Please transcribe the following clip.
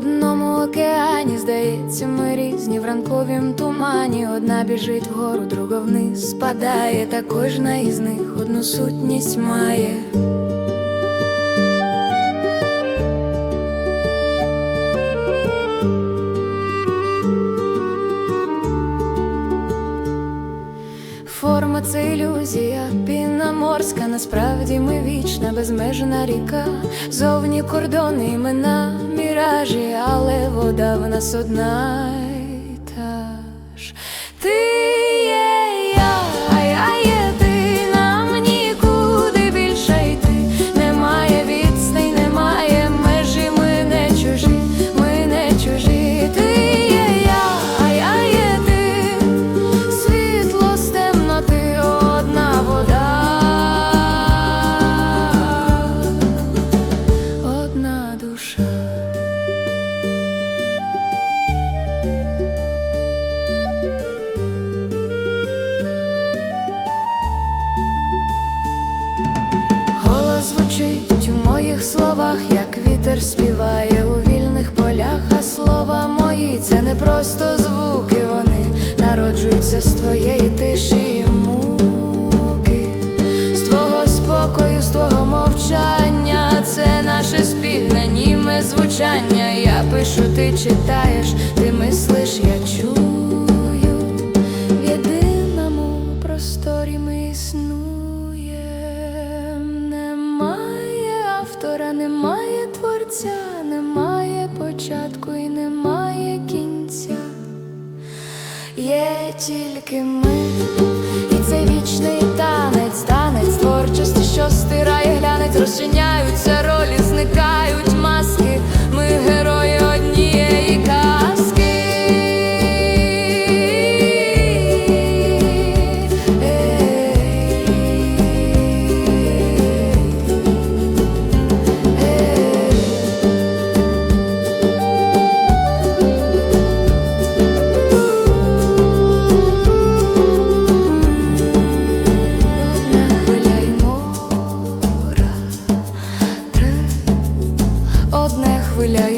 одному океані, здається, ми різні в ранковім тумані. Одна біжить вгору, друга вниз спадає, та кожна із них одну сутність має. Це ілюзія, піна морська, насправді ми вічна, безмежна ріка, зовні кордони, імена, міражі, але вода в нас одна у словах, як вітер співає у вільних полях, а слова мої це не просто звуки, вони народжуються з твоєї тиші і муки, з твого спокою, з твого мовчання, це наше спільне німе звучання. Я пишу, ти читаєш, ти мислиш, я чую. Автора, немає творця, немає початку і немає кінця. Є тільки ми, хвиля